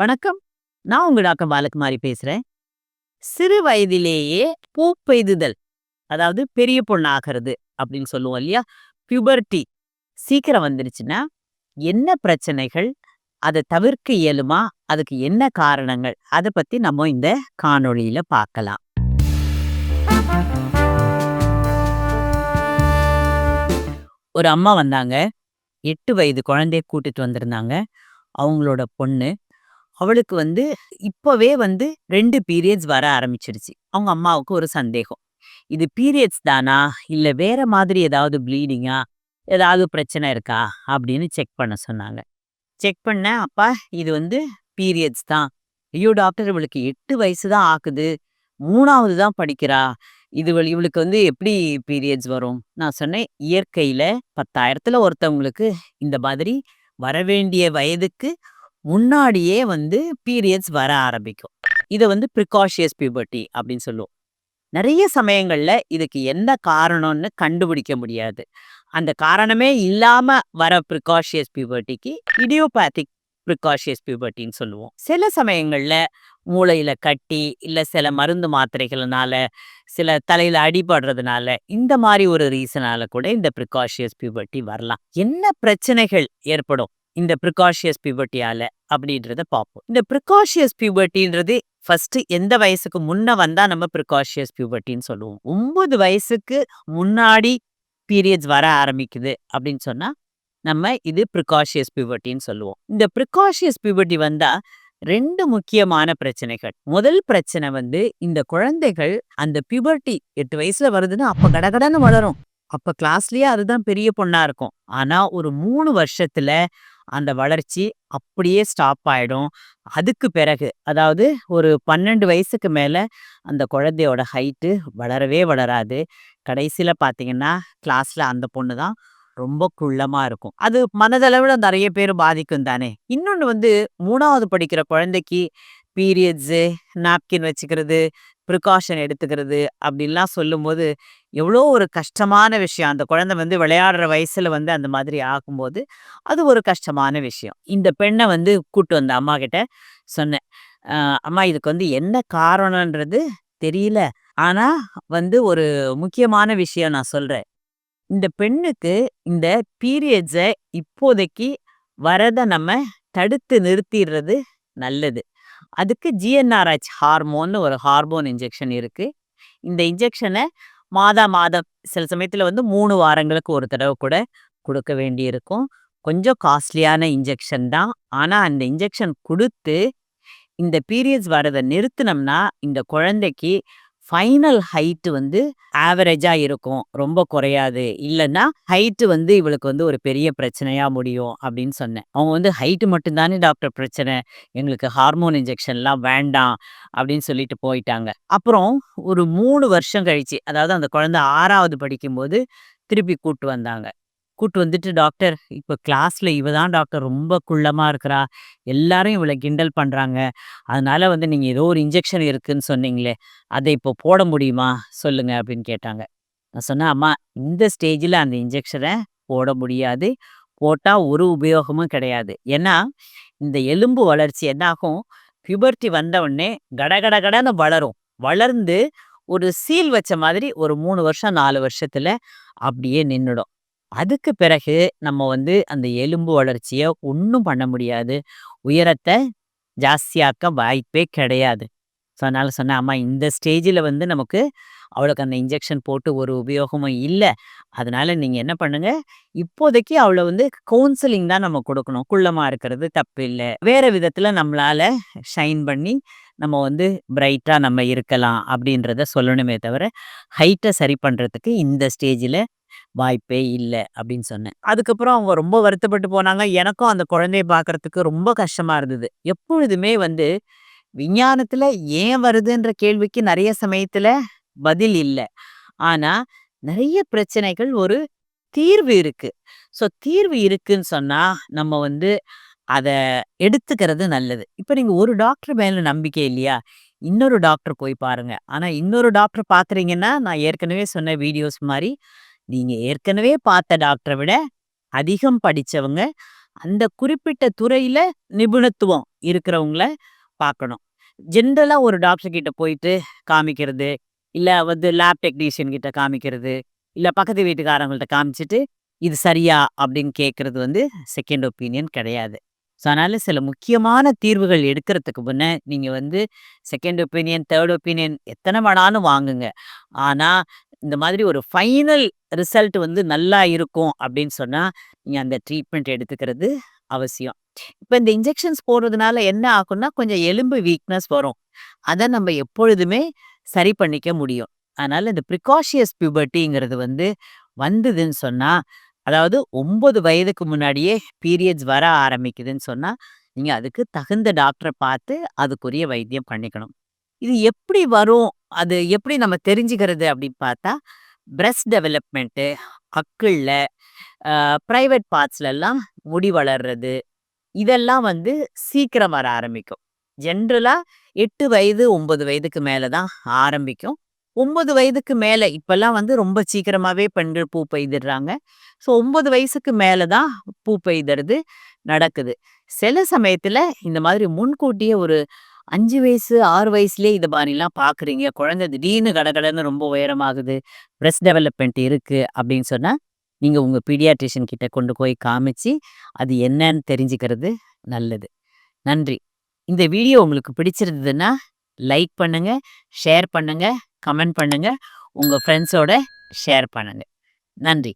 வணக்கம். நான் உங்க டாக்டர் பாலகுமாரி பேசுறேன். சிறு வயதிலேயே பூ பெய்துதல், அதாவது பெரிய பொண்ணு ஆகிறது அப்படின்னு சொல்லுவோம் இல்லையா? பியூபர்டி சீக்கிரம் வந்துருச்சுன்னா, என்ன பிரச்சனைகள்? அதை தவிர்க்க இயலுமா? அதுக்கு என்ன காரணங்கள்? அதை பத்தி நம்ம இந்த காணொளியில பார்க்கலாம். ஒரு அம்மா வந்தாங்க. எட்டு வயது குழந்தைய கூட்டிட்டு வந்திருந்தாங்க. அவங்களோட பொண்ணு. அவளுக்கு வந்து இப்போவே வந்து ரெண்டு பீரியட்ஸ் வர ஆரம்பிச்சிடுச்சு. அவங்க அம்மாவுக்கு ஒரு சந்தேகம். இது பீரியட்ஸ் தானா? இல்லை வேற மாதிரி ஏதாவது ப்ளீடிங்கா? ஏதாவது பிரச்சனை இருக்கா? அப்படின்னு செக் பண்ண சொன்னாங்க. செக் பண்ணேன். அப்பா இது வந்து பீரியட்ஸ் தான். ஐயோ டாக்டர் இவளுக்கு எட்டு வயசு தான் ஆகுது. மூணாவது தான் படிக்கிறா. இது இவளுக்கு வந்து எப்படி பீரியட்ஸ் வரும்? நான் சொன்னேன், இயற்கையில 10,000த்துல ஒருத்தவங்களுக்கு இந்த மாதிரி வரவேண்டிய வயதுக்கு முன்னாடியே வந்து பீரியட்ஸ் வர ஆரம்பிக்கும். இதை வந்து ப்ரிகாஷியஸ் பியூபர்ட்டி அப்படின்னு சொல்லுவோம். நிறைய சமயங்களில் இதுக்கு என்ன காரணம்னு கண்டுபிடிக்க முடியாது. அந்த காரணமே இல்லாமல் வர ப்ரிகாஷியஸ் பியூபர்ட்டிக்கு இடியோபேத்திக் ப்ரிகாஷியஸ் பியூபர்ட்டின்னு சொல்லுவோம். சில சமயங்களில் மூளையில் கட்டி, இல்லை சில மருந்து மாத்திரைகள்னால, சில தலையில் அடிபடுறதுனால, இந்த மாதிரி ஒரு ரீசனால கூட இந்த ப்ரிகாஷியஸ் பியூபர்ட்டி வரலாம். என்ன பிரச்சனைகள் ஏற்படும்? இந்த ப்ரிகாஷியஸ் பியூபர்ட்டியால அப்படின்றத பார்ப்போம். இந்த ப்ரிகாஷியஸ் பியூபர்ட்டின்றது ஃபர்ஸ்ட் எந்த வயசுக்கு முன்ன வந்தா நம்ம ப்ரிகாஷியஸ் பியூபர்ட்டின்னு சொல்லுவோம். ஒன்பது வயசுக்கு முன்னாடி பீரியட்ஸ் வர ஆரம்பிக்குது அப்படின்னு சொன்னா, நம்ம இது ப்ரிகாஷியஸ் பியூபர்ட்டின்னு சொல்லுவோம். இந்த ப்ரிகாஷியஸ் பியூபர்ட்டி வந்தா ரெண்டு முக்கியமான பிரச்சனைகள். முதல் பிரச்சனை வந்து இந்த குழந்தைகள் அந்த பியூபர்ட்டி எட்டு வயசுல வருதுன்னா, அப்ப கடகடன்னு வளரும். அப்ப கிளாஸ்லயே அதுதான் பெரிய பொண்ணா இருக்கும். ஆனா ஒரு மூணு வருஷத்துல அந்த வளர்ச்சி அப்படியே ஸ்டாப் ஆகிடும் அதுக்கு பிறகு அதாவது ஒரு 12 வயசுக்கு மேலே அந்த குழந்தையோட ஹைட்டு வளரவே வளராது. கடைசியில் பார்த்தீங்கன்னா, கிளாஸில் அந்த பொண்ணு தான் ரொம்ப குள்ளமாக இருக்கும். அது மனதளவில் நிறைய பேர் பாதிக்கும் தானே! இன்னொன்று வந்து மூணாவது படிக்கிற குழந்தைக்கு பீரியட்ஸு, நாப்கின் வச்சுக்கிறது, ப்ரிகாஷன் எடுத்துக்கிறது அப்படின்லாம் சொல்லும்போது, எவ்வளோ ஒரு கஷ்டமான விஷயம். அந்த குழந்தை வந்து விளையாடுற வயசில் வந்து அந்த மாதிரி ஆகும்போது, அது ஒரு கஷ்டமான விஷயம். இந்த பெண்ணை வந்து கூட்டு வந்த அம்மாகிட்ட சொன்னேன். அம்மா இதுக்கு வந்து என்ன காரணம்ன்றது தெரியல. ஆனால் வந்து ஒரு முக்கியமான விஷயம் நான் சொல்கிறேன் இந்த பெண்ணுக்கு இந்த பீரியட்ஸை இப்போதைக்கு வரதை நம்ம தடுத்து நிறுத்திடுறது நல்லது. அதுக்கு ஜிஎன்ஆர்ஹெச் ஹார்மோன்னு ஒரு ஹார்மோன் இன்ஜெக்ஷன் இருக்கு. இந்த இன்ஜெக்ஷன மாதா மாதம் சில சமயத்துல வந்து மூணு வாரங்களுக்கு ஒரு தடவை கூட கொடுக்க வேண்டியிருக்கும். கொஞ்சம் காஸ்ட்லியான இன்ஜெக்ஷன் தான். ஆனா அந்த இன்ஜெக்ஷன் குடுத்து, இந்த பீரியட்ஸ் வரத நிறுத்துனோம்னா, இந்த குழந்தைக்கு ஃபைனல் ஹைட் வந்து ஆவரேஜா இருக்கும். ரொம்ப குறையாது. இல்லைன்னா ஹைட் வந்து இவளுக்கு வந்து ஒரு பெரிய பிரச்சனையா முடியும் அப்படின்னு சொன்னேன். அவங்க வந்து ஹைட் மட்டும்தானே டாக்டர் பிரச்சனை. எங்களுக்கு ஹார்மோன் இன்ஜெக்ஷன்லாம் வேண்டாம் அப்படின்னு சொல்லிட்டு போயிட்டாங்க. அப்புறம் ஒரு மூணு வருஷம் கழிச்சு, அதாவது அந்த குழந்தை ஆறாவது படிக்கும்போது திருப்பி கூட்டு வந்தாங்க. கூட்டு வந்துட்டு டாக்டர் இப்போ கிளாஸில் இவ தான் டாக்டர் ரொம்ப குள்ளமாக இருக்கிறா. எல்லாரும் இவளை கிண்டல் பண்ணுறாங்க அதனால வந்து நீங்கள் ஏதோ ஒரு இன்ஜெக்ஷன் இருக்குதுன்னு சொன்னீங்களே, அதை இப்போ போட முடியுமா? சொல்லுங்க அப்படின்னு கேட்டாங்க. நான் சொன்னேன், அம்மா இந்த ஸ்டேஜில் அந்த இன்ஜெக்ஷனை போட முடியாது. போட்டால் ஒரு உபயோகமும் கிடையாது. ஏன்னா, இந்த எலும்பு வளர்ச்சி என்னாகும், பியூபர்ட்டி வந்தவுடனே உடனே கடகடகடன்னு வளரும். வளர்ந்து ஒரு சீல் வச்ச மாதிரி ஒரு மூணு வருஷம், நாலு வருஷத்துல அப்படியே நின்றுடும் அதுக்கு பிறகு நம்ம வந்து அந்த எலும்பு வளர்ச்சியை ஒன்றும் பண்ண முடியாது. உயரத்தை ஜாஸ்தியாக்க வாய்ப்பே கிடையாது. ஸோ அதனால் சொன்னேன், அம்மா இந்த ஸ்டேஜில் வந்து நமக்கு அவளுக்கு அந்த இன்ஜெக்ஷன் போட்டு ஒரு உபயோகமும் இல்லை. அதனால் நீங்கள் என்ன பண்ணுங்கள் இப்போதைக்கு அவளை வந்து கவுன்சிலிங் தான் நம்ம கொடுக்கணும். குள்ளமாக இருக்கிறது தப்பு இல்லை. வேறு விதத்தில் நம்மளால் ஷைன் பண்ணி நம்ம வந்து பிரைட்டாக நம்ம இருக்கலாம். அப்படின்றத சொல்லணுமே தவிர, ஹைட்டை சரி பண்ணுறதுக்கு இந்த ஸ்டேஜில் வாய்ப்பே இல்லை அப்படின்னு சொன்னேன். அதுக்கப்புறம் அவங்க ரொம்ப வருத்தப்பட்டு போனாங்க. எனக்கும் அந்த குழந்தைய பார்க்கறதுக்கு ரொம்ப கஷ்டமா இருந்தது. எப்பொழுதுமே வந்து விஞ்ஞானத்துல ஏன் வருதுன்ற கேள்விக்கு நிறைய சமயத்துல பதில் இல்லை ஆனா, நிறைய பிரச்சனைகள் ஒரு தீர்வு இருக்கு. ஸோ தீர்வு இருக்குன்னு சொன்னா, நம்ம வந்து அதை எடுத்துக்கிறது நல்லது. இப்போ நீங்கள் ஒரு டாக்டர் மேலே நம்பிக்கை இல்லையா? இன்னொரு டாக்டர் போய் பாருங்க. ஆனால் இன்னொரு டாக்டர் பார்க்குறீங்கன்னா, நான் ஏற்கனவே சொன்ன வீடியோஸ் மாதிரி நீங்க ஏற்கனவே பார்த்த டாக்டரை விட அதிகம் படிச்சவங்க, அந்த குறிப்பிட்ட துறையில நிபுணத்துவம் இருக்கிறவங்கள பார்க்கணும். ஜென்ரலா ஒரு டாக்டர் கிட்ட போயிட்டு காமிக்கிறது, இல்ல வந்து லேப் டெக்னீஷியன் கிட்ட காமிக்கிறது, இல்ல பக்கத்து வீட்டுக்காரங்கள்ட்ட காமிச்சிட்டு "இது சரியா?" அப்படின்னு கேட்கறது வந்து செகண்ட் ஒப்பீனியன் கிடையாது. ஸோ, அதனால சில முக்கியமான தீர்வுகள் எடுக்கிறதுக்கு முன்னே நீங்கள் வந்து செகண்ட் ஒப்பீனியன், தேர்ட் ஒப்பீனியன் எத்தனை வேணாலும் வாங்குங்க. ஆனா, இந்த மாதிரி ஒரு ஃபைனல் ரிசல்ட் வந்து நல்லா இருக்கும் அப்படின்னு சொன்னால் நீங்கள் அந்த ட்ரீட்மெண்ட் எடுத்துக்கிறது அவசியம். இப்போ இந்த இன்ஜெக்ஷன்ஸ் போடுறதுனால என்ன ஆகும்னா, கொஞ்சம் எலும்பு வீக்னஸ் வரும். அதை நம்ம எப்பொழுதுமே சரி பண்ணிக்க முடியும். அதனால் இந்த ப்ரிகாஷியஸ் பியூபர்ட்டிங்கிறது வந்து வந்ததுன்னு சொன்னால் அதாவது ஒம்பது வயதுக்கு முன்னாடியே பீரியட்ஸ் வர ஆரம்பிக்குதுன்னு சொன்னால் நீங்கள் அதுக்கு தகுந்த டாக்டரை பார்த்து அதுக்குரிய வைத்தியம் பண்ணிக்கணும். இது எப்படி வரும்? அது எப்படி நம்ம தெரிஞ்சுக்கிறது அப்படின்னு பார்த்தா, பிரஸ்ட் டெவலப்மெண்ட்டு அக்கிளில் ப்ரைவேட் பார்ட்ஸ்லெல்லாம் முடி வளர்றது, இதெல்லாம் வந்து சீக்கிரம் வர ஆரம்பிக்கும். ஜென்ரலாக எட்டு வயது, ஒம்பது வயதுக்கு மேலே தான் ஆரம்பிக்கும். ஒம்பது வயதுக்கு மேலே இப்போல்லாம் வந்து ரொம்ப சீக்கிரமாகவே பெண்கள் பூ பெய்திடுறாங்க. ஸோ, ஒம்பது வயசுக்கு மேலே தான் பூ பெய்தறது நடக்குது. சில சமயத்தில் இந்த மாதிரி முன்கூட்டியே ஒரு அஞ்சு வயசு, ஆறு வயசுலேயே இது மாதிரிலாம் பார்க்குறீங்க. குழந்தை திடீர்னு கடகடன்னு ரொம்ப உயரமாகுது, பிரெஸ்ட் டெவலப்மெண்ட் இருக்குது அப்படின்னு சொன்னால் நீங்கள் உங்கள் பீடியாட்ரிஷியன் கிட்ட கொண்டு போய் காமிச்சு, அது என்னன்னு தெரிஞ்சுக்கிறது நல்லது. நன்றி. இந்த வீடியோ உங்களுக்கு பிடிச்சிருந்ததுன்னா, லைக் பண்ணுங்கள் ஷேர் பண்ணுங்கள் கமெண்ட் பண்ணுங்கள் உங்கள் ஃப்ரெண்ட்ஸோட ஷேர் பண்ணுங்கள் நன்றி.